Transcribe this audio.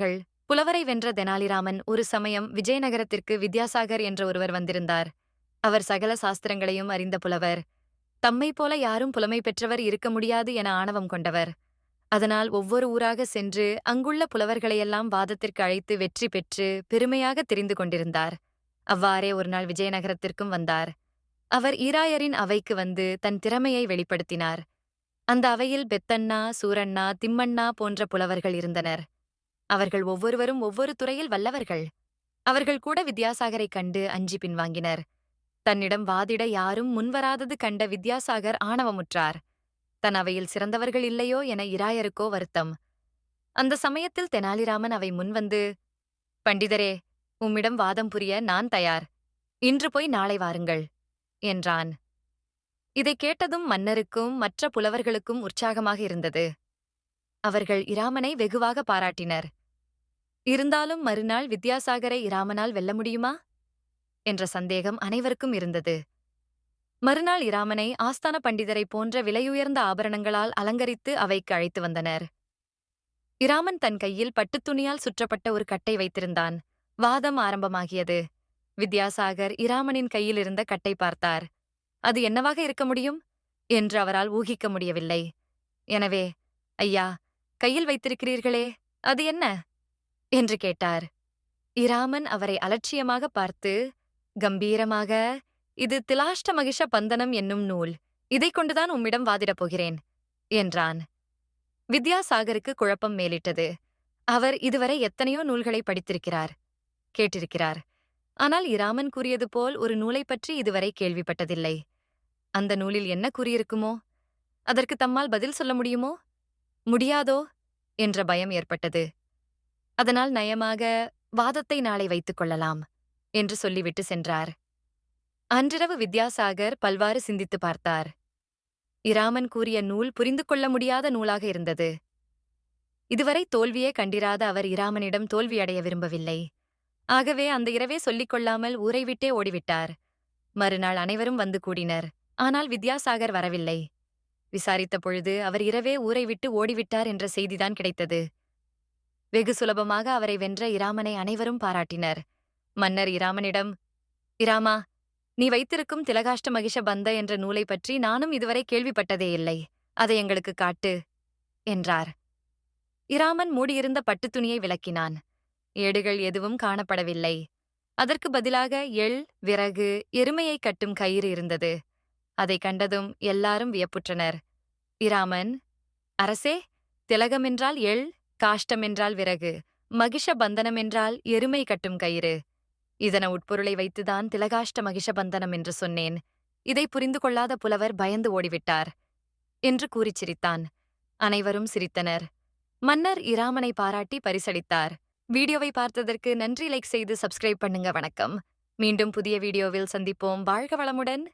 புலவர்கள் புலவரை வென்ற தெனாலிராமன் ஒரு சமயம் விஜயநகரத்திற்கு வித்யாசாகர் என்ற ஒருவர் வந்திருந்தார். அவர் சகல சாஸ்திரங்களையும் அறிந்த புலவர். தம்மைப் போல யாரும் புலமை பெற்றவர் இருக்க முடியாது என ஆணவம் கொண்டவர். அதனால் ஒவ்வொரு ஊராக சென்று அங்குள்ள புலவர்களையெல்லாம் வாதத்திற்கு அழைத்து வெற்றி பெற்று பெருமையாக தெரிந்து கொண்டிருந்தார். அவ்வாறே ஒருநாள் விஜயநகரத்திற்கும் வந்தார். அவர் ஈராயரின் அவைக்கு வந்து தன் திறமையை வெளிப்படுத்தினார். அந்த அவையில் பெத்தண்ணா சூரண்ணா திம்மண்ணா போன்ற புலவர்கள் இருந்தனர். அவர்கள் ஒவ்வொருவரும் ஒவ்வொரு துறையில் வல்லவர்கள். அவர்கள் கூட வித்யாசாகரை கண்டு அஞ்சி பின்வாங்கினர். தன்னிடம் வாதிட யாரும் முன்வராதது கண்ட வித்யாசாகர் ஆணவமுற்றார். தன் அவையில் சிறந்தவர்கள் இல்லையோ என இராயருக்கோ வருத்தம். அந்த சமயத்தில் தெனாலிராமன் அவை முன்வந்து பண்டிதரே உம்மிடம் வாதம் புரிய நான் தயார். இன்று போய் நாளை வாருங்கள் என்றான். இதைக் கேட்டதும் மன்னருக்கும் மற்ற புலவர்களுக்கும் உற்சாகமாக இருந்தது. அவர்கள் இராமனை வெகுவாக பாராட்டினர். இருந்தாலும் மறுநாள் வித்யாசாகரை இராமனால் வெல்ல முடியுமா? என்ற சந்தேகம் அனைவருக்கும் இருந்தது. மறுநாள் இராமனை ஆஸ்தான பண்டிதரை போன்ற விலையுயர்ந்த ஆபரணங்களால் அலங்கரித்து அவைக்கு அழைத்து வந்தனர். இராமன் தன் கையில் பட்டுத் துணியால் சுற்றப்பட்ட ஒரு கட்டை வைத்திருந்தான். வாதம் ஆரம்பமாகியது. வித்யாசாகர் இராமனின் கையில் இருந்த கட்டை பார்த்தார். அது என்னவாக இருக்க முடியும்? என்று அவரால் ஊகிக்க முடியவில்லை. எனவே ஐயா கையில் வைத்திருக்கிறீர்களே அது என்ன? என்று கேட்டார். இராமன் அவரை அலட்சியமாக பார்த்து கம்பீரமாக இது திலாஷ்ட மகிஷ பந்தனம் என்னும் நூல். இதைக் கொண்டுதான் உம்மிடம் வாதிடப் போகிறேன் என்றான். வித்யாசாகருக்கு குழப்பம் மேலிட்டது. அவர் இதுவரை எத்தனையோ நூல்களை படித்திருக்கிறார் கேட்டிருக்கிறார். ஆனால் இராமன் கூறியது போல் ஒரு நூலைப் பற்றி இதுவரை கேள்விப்பட்டதில்லை. அந்த நூலில் என்ன கூறியிருக்குமோ? அதற்கு தம்மால் பதில் சொல்ல முடியுமோ? முடியாதோ? என்ற பயம் ஏற்பட்டது. அதனால் நயமாக வாதத்தை நாளை வைத்துக் கொள்ளலாம் என்று சொல்லிவிட்டு சென்றார். அன்றிரவு வித்யாசாகர் பல்வாறு சிந்தித்து பார்த்தார். இராமன் கூறிய நூல் புரிந்து கொள்ள முடியாத நூலாக இருந்தது. இதுவரை தோல்வியே கண்டிராத அவர் இராமனிடம் தோல்வியடைய விரும்பவில்லை. ஆகவே அந்த இரவே சொல்லிக் கொள்ளாமல் ஊரை விட்டே ஓடிவிட்டார். மறுநாள் அனைவரும் வந்து கூடினர். ஆனால் வித்யாசாகர் வரவில்லை. விசாரித்த பொழுது அவர் இரவே ஊரை விட்டு ஓடிவிட்டார் என்ற செய்திதான் கிடைத்தது. வெகு சுலபமாக அவரை வென்ற இராமனை அனைவரும் பாராட்டினர். மன்னர் இராமனிடம் இராமா நீ வைத்திருக்கும் திலகாஷ்ட மகிஷ பந்த என்ற நூலை பற்றி நானும் இதுவரை கேள்விப்பட்டதே இல்லை. அதை எங்களுக்கு காட்டு என்றார். இராமன் மூடியிருந்த பட்டுத் துணியை விளக்கினான். ஏடுகள் எதுவும் காணப்படவில்லை. அதற்கு பதிலாக எள் விறகு எருமையை கட்டும் கயிறு இருந்தது. அதை கண்டதும் எல்லாரும் வியப்புற்றனர். இராமன் அரசே திலகம் என்றால் எள் காஷ்டம் என்றால் விறகு மகிஷ பந்தனம் என்றால் எருமை கட்டும் கயிறு. இதன உட்பொருளை வைத்துதான் திலகாஷ்ட மகிஷ பந்தனம் என்று சொன்னேன். இதை புரிந்து கொள்ளாத புலவர் பயந்து ஓடிவிட்டார் என்று கூறிச் சிரித்தான். அனைவரும் சிரித்தனர். மன்னர் இராமனை பாராட்டி பரிசளித்தார். வீடியோவை பார்த்ததற்கு நன்றி லைக் செய்து சப்ஸ்கிரைப் பண்ணுங்க வணக்கம். மீண்டும் புதிய வீடியோவில் சந்திப்போம். வாழ்க வளமுடன்.